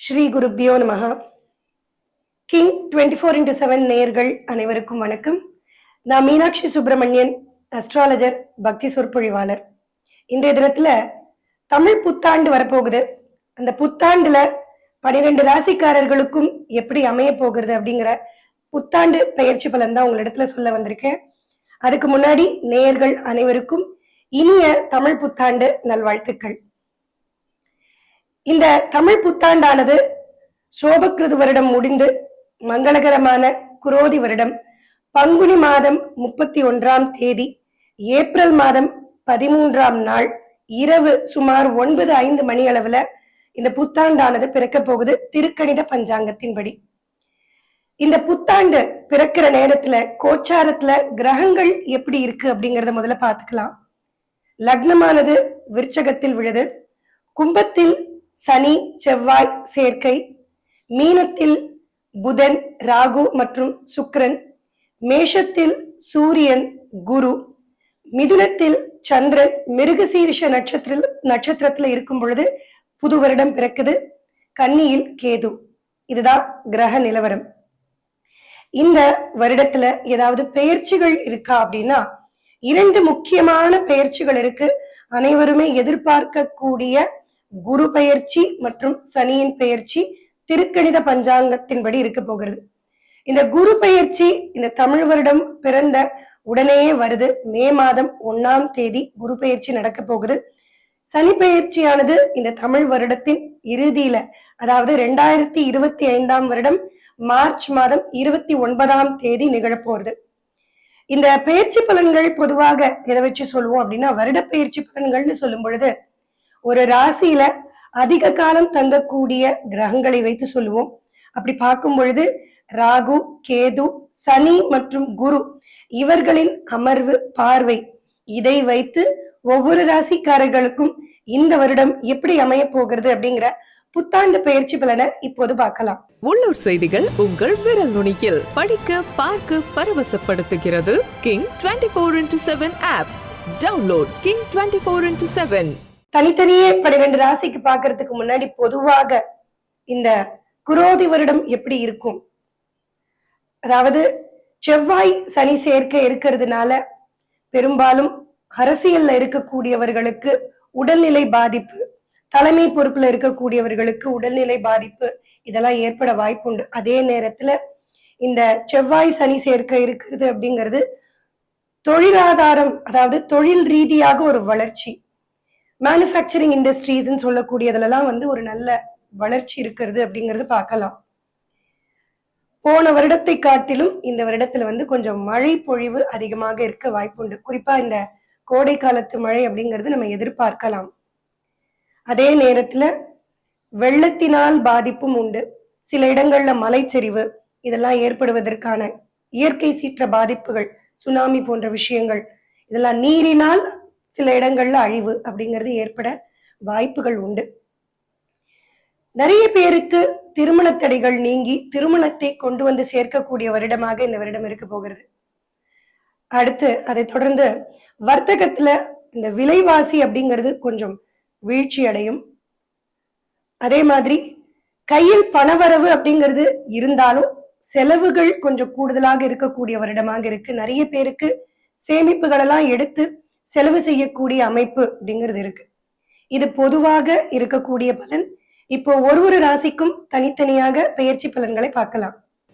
ஸ்ரீ குருப்பியோ நமஹ. King twenty four into seven நேயர்கள் அனைவருக்கும் வணக்கம். நான் மீனாட்சி சுப்பிரமணியன் அஸ்ட்ராலஜர் பக்தி சொற்பொழிவாளர். இன்றைய தினத்துல தமிழ் புத்தாண்டு வரப்போகுது. அந்த புத்தாண்டுல பனிரெண்டு ராசிக்காரர்களுக்கும் எப்படி அமைய போகிறது அப்படிங்கிற புத்தாண்டு பயிற்சி பலன் தான் உங்களிடத்துல சொல்ல வந்திருக்கேன். அதுக்கு முன்னாடி நேயர்கள் அனைவருக்கும் இனிய தமிழ் புத்தாண்டு நல்வாழ்த்துக்கள். இந்த தமிழ் புத்தாண்டானது சோபக்கிருது வருடம் முடிந்து மங்களகரமான குரோதி வருடம். பங்குனி மாதம் முப்பத்தி ஒன்றாம் தேதி ஏப்ரல் மாதம் பதிமூன்றாம் நாள் இரவு சுமார் ஒன்பது ஐந்து மணி அளவுல இந்த புத்தாண்டானது பிறக்க போகுது. திருக்கணித பஞ்சாங்கத்தின்படி இந்த புத்தாண்டு பிறக்கிற நேரத்துல கோச்சாரத்துல கிரகங்கள் எப்படி இருக்கு அப்படிங்கறத முதல்ல பாத்துக்கலாம் லக்னமானது விருச்சகத்தில் விழுது. கும்பத்தில் சனி செவ்வாய் சேர்க்கை மீனத்தில் புதன் ராகு மற்றும் சுக்ரன் மேஷத்தில் சூரியன் குரு மிதுனத்தில் சந்திரன் மிருகசீரிஷ நட்சத்திர நட்சத்திரத்துல இருக்கும் பொழுது புது வருடம் பிறக்குது. கன்னியில் கேது. இதுதான் கிரக நிலவரம். இந்த வருடத்துல ஏதாவது பெயர்ச்சிகள் இருக்கா அப்படின்னா இரண்டு முக்கியமான பெயர்ச்சிகள் இருக்கு. அனைவருமே எதிர்பார்க்கக்கூடிய குரு பெயர்ச்சி மற்றும் சனியின் பெயர்ச்சி திருக்கணித பஞ்சாங்கத்தின்படி இருக்க போகிறது. இந்த குரு பெயர்ச்சி இந்த தமிழ் வருடம் பிறந்த உடனேயே வருது. மே மாதம் ஒன்னாம் தேதி குரு பெயர்ச்சி நடக்க போகுது. சனி பெயர்ச்சியானது இந்த தமிழ் வருடத்தின் இறுதியில அதாவது ரெண்டாயிரத்தி இருபத்தி ஐந்தாம் வருடம் மார்ச் மாதம் இருபத்தி ஒன்பதாம் தேதி நிகழப்போறது இந்த பயிற்சி பலன்கள் பொதுவாக எதை வச்சு சொல்லுவோம் அப்படின்னா வருட பயிற்சி பலன்கள்னு சொல்லும் பொழுது ஒரு ராசியில அதிக காலம் தங்கக்கூடிய கிரகங்களை வைத்து சொல்லுவோம். அப்படி பார்க்கும் பொழுது ராகு கேது சனி மற்றும் குரு இவர்களின் அமர்வு பார்வை. இதை வைத்து ஒவ்வொரு ராசிக்காரர்களுக்கும் இந்த வருடம் எப்படி அமைய போகிறது அப்படிங்கிற புத்தாண்டு பயிற்சி பலனை இப்போது பார்க்கலாம். உள்ளூர் செய்திகள் உங்கள் விரல் நுனியில். படிக்க பார்க்க பரவசப்படுத்துகிறது. King twenty four into seven app download King twenty four into seven தனித்தனியே பன்னிரெண்டு ராசிக்கு பாக்குறதுக்கு முன்னாடி பொதுவாக இந்த குரோதி வருடம் எப்படி இருக்கும்? அதாவது செவ்வாய் சனி சேர்க்கை இருக்கிறதுனால பெரும்பாலும் அரசியல்ல இருக்கக்கூடியவர்களுக்கு உடல்நிலை பாதிப்பு தலைமை பொறுப்புல இருக்கக்கூடியவர்களுக்கு உடல்நிலை பாதிப்பு இதெல்லாம் ஏற்பட வாய்ப்புண்டு. அதே நேரத்துல இந்த செவ்வாய் சனி சேர்க்கை இருக்கிறது அப்படிங்கிறது தொழிலாதாரம் அதாவது தொழில் ரீதியாக ஒரு வளர்ச்சி. மேனுஃபேக்சரிங் இண்டஸ்ட்ரீஸ்ன்னு சொல்லக்கூடியதுலலாம் வந்து ஒரு நல்ல வளர்ச்சி இருக்கிறது அப்படிங்கிறது பார்க்கலாம். போன வருடத்தை காட்டிலும் இந்த வருடத்துல வந்து கொஞ்சம் மழை பொழிவு அதிகமாக இருக்க வாய்ப்புண்டு. குறிப்பா இந்த கோடை காலத்து மழை அப்படிங்கிறது நம்ம எதிர்பார்க்கலாம். அதே நேரத்துல வெள்ளத்தினால் பாதிப்பும் உண்டு. சில இடங்கள்ல மலைச்சரிவு இதெல்லாம் ஏற்படுவதற்கான இயற்கை சீற்ற பாதிப்புகள் சுனாமி போன்ற விஷயங்கள் இதெல்லாம் நீரினால் சில இடங்கள்ல அழிவு அப்படிங்கிறது ஏற்பட வாய்ப்புகள் உண்டு. நிறைய பேருக்கு திருமண தடைகள் நீங்கி திருமணத்தை கொண்டு வந்து சேர்க்கக்கூடிய வருடமாக இந்த வருடம் இருக்க போகிறது. அடுத்து அதை தொடர்ந்து வர்த்தகத்துல இந்த விலைவாசி அப்படிங்கிறது கொஞ்சம் வீழ்ச்சி அடையும். அதே மாதிரி கையில் பணவரவு அப்படிங்கிறது இருந்தாலும் செலவுகள் கொஞ்சம் கூடுதலாக இருக்கக்கூடிய வருடமாக இருக்கு. நிறைய பேருக்கு சேமிப்புகள் எல்லாம் எடுத்து செலவு செய்யக்கூடிய அமைப்பு அப்படிங்கிறது இருக்கு. இது பொதுவாக இருக்கக்கூடிய பலன். இப்போ ஒரு ஒரு ராசிக்கும் தனித்தனியாக பெயர்ச்சி பலன்களை பார்க்கலாம்.